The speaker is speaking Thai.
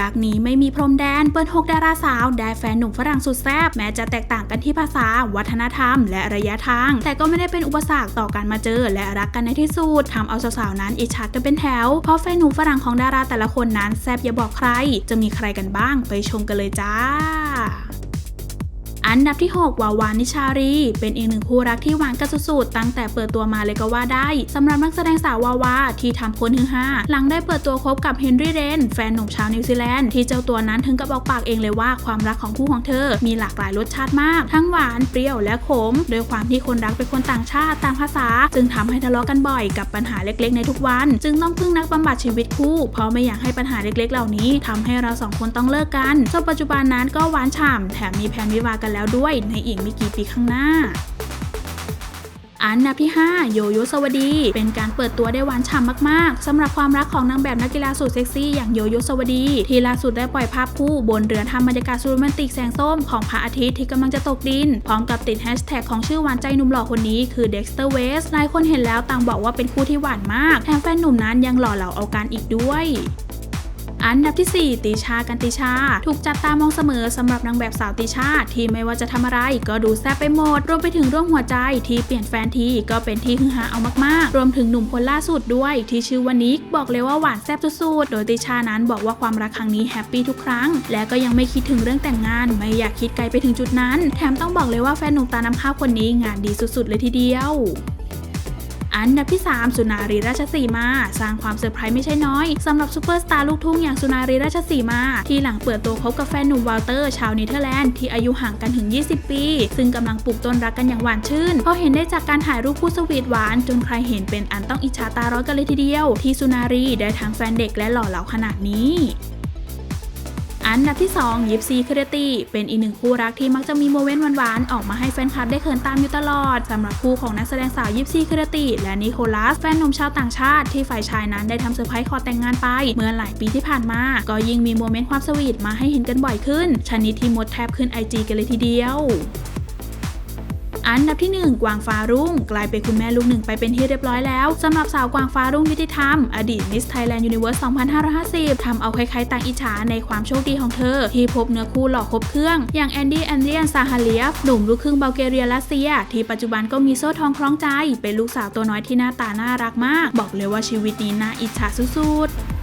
รักนี้ไม่มีพรมแดนเปิดหกดาราสาว ได้แฟนหนุ่มฝรั่งสุดแซ่บแม้จะแตกต่างกันที่ภาษา วัฒนธรรม และระยะทาง แต่ก็ไม่ได้เป็นอุปสรรคต่อการมาเจอ และรักกันในที่สุดทำเอาสาวๆนั้นอิจฉากันเป็นแถว เพราะแฟนหนุ่มฝรั่งของดาราแต่ละคนนั้นแซ่บอย่าบอกใคร จะมีใครกันบ้างไปชมกันเลยจ้า อันดับที่ 6 วาวานิชารี เป็นอีกหนึ่งคู่รักที่หวานกันสุดๆ ตั้งแต่เปิดตัวมาเลยก็ว่าได้สำหรับนักแสดงสาววาวาที่ทำคนฮือฮาหลังได้เปิดตัวคบกับเฮนรี่เรนแฟนหนุ่มชาวนิวซีแลนด์ที่เจ้าตัวนั้นถึงกับบอกปากเองเลยว่าความรักของคู่ของเธอ มีหลากหลายรสชาติมาก ทั้งหวานเปรี้ยวและขม โดยความที่คนรักเป็นคนต่างชาติต่างภาษา จึงทำให้ทะเลาะกันบ่อยกับปัญหาเล็กๆ ในทุกวัน จึงต้องพึ่งนักบำบัดชีวิตคู่ เพราะไม่อยากให้ปัญหาเล็กๆ เหล่านี้ทำให้เราสองคนต้องเลิกกันจนปัจจุบันนั้นก็หวานฉ่ำแถมมีแผนวิวากันแล้วด้วยในอีกไม่กี่ปีข้างหน้าอันดับที่ 5 โยโยสวัสดี เป็นการเปิดตัวได้หวานฉ่ำมาก ๆสำหรับความรักของนางแบบนักกีฬาสุดเซ็กซี่อย่างโยโยสวัสดี ที่ล่าสุดได้ปล่อยภาพคู่บนเรือทำบรรยากาศสุดโรแมนติกแสงส้มของพระอาทิตย์ที่กำลังจะตกดิน พร้อมกับติดแฮชแท็กของชื่อหวานใจหนุ่มหล่อคนนี้คือเด็กสเตอร์เวสหลายคนเห็นแล้วต่างบอกว่าเป็นคู่ที่หวานมากแถมแฟนหนุ่มนั้นยังหล่อเหลาเอาการอีกด้วย อันดับที่ 4 ติชากันติชา ถูกจับตามองเสมอสำหรับนางแบบสาวติชา ที่ไม่ว่าจะทำอะไรก็ดูแซ่บไปหมด รวมไปถึงเรื่องหัวใจที่เปลี่ยนแฟนทีก็เป็นที่ฮือฮาเอามากๆ รวมถึงหนุ่มคนล่าสุดด้วยที่ชื่อว่านิกบอกเลยว่าหวานแซ่บสุดๆ โดยติชานั้นบอกว่าความรักครั้งนี้แฮปปี้ทุกครั้ง และก็ยังไม่คิดถึงเรื่องแต่งงาน ไม่อยากคิดไกลไปถึงจุดนั้น แถมต้องบอกเลยว่าแฟนหนุ่มตาน้ำข้าวคนนี้งานดีสุดๆ เลยทีเดียว อันดับที่ 3 สุนารีราชสีมา สร้างความเซอร์ไพรส์ไม่ใช่น้อยสำหรับซูเปอร์สตาร์ลูกทุ่งอย่างสุนารีราชสีมา ที่หลังเปิดตัวคบกับแฟนหนุ่มวอลเตอร์ชาวเนเธอร์แลนด์ที่อายุห่างกันถึง 20 ปี ซึ่งกำลังปลูกต้นรักกันอย่างหวานชื่นเพราะเห็นได้จากการถ่ายรูปคู่สวีทหวาน จนใครเห็นเป็นอันต้องอิจฉาตาร้อนกันเลยทีเดียว ที่สุนารีได้ทั้งแฟนเด็กและหล่อเหลาขนาดนี้ อันดับที่ 2 ยิปซีครตีเป็นอีกหนึ่งคู่รักที่มักจะมีโมเมนต์หวานๆ ออกมาให้แฟนคลับได้เขินตามอยู่ตลอดสำหรับคู่ของนักแสดงสาวยิปซีครตีและนิโคลัส แฟนหนุ่มชาวต่างชาติที่ฝ่ายชายนั้นได้ทำเซอร์ไพรส์ขอแต่งงานไป เมื่อหลายปีที่ผ่านมา ก็ยิ่งมีโมเมนต์ความสวีทมาให้เห็นกันบ่อยขึ้นชนิดที่มดแทบขึ้นไอจีกันเลยทีเดียว อันดับที่ 1 กวางฟ้ารุ่ง กลายเป็นคุณแม่ลูกหนึ่งไปเป็นที่เรียบร้อยแล้วสำหรับสาวกวางฟ้ารุ่งยุติธรรม อดีตมิสไทยแลนด์ยูนิเวอร์ส 2550ทำเอาใครๆต่างอิจฉาในความโชคดีของเธอ ที่พบเนื้อคู่หล่อครบเครื่อง อย่างแอนดี้แอนเดียนซาฮาเลียฟหนุ่มลูกครึ่งบัลแกเรียรัสเซีย ที่ปัจจุบันก็มีโซ่ทองคล้องใจ เป็นลูกสาวตัวน้อยที่หน้าตาน่ารักมาก บอกเลยว่าชีวิตนี้น่าอิจฉาสุดๆ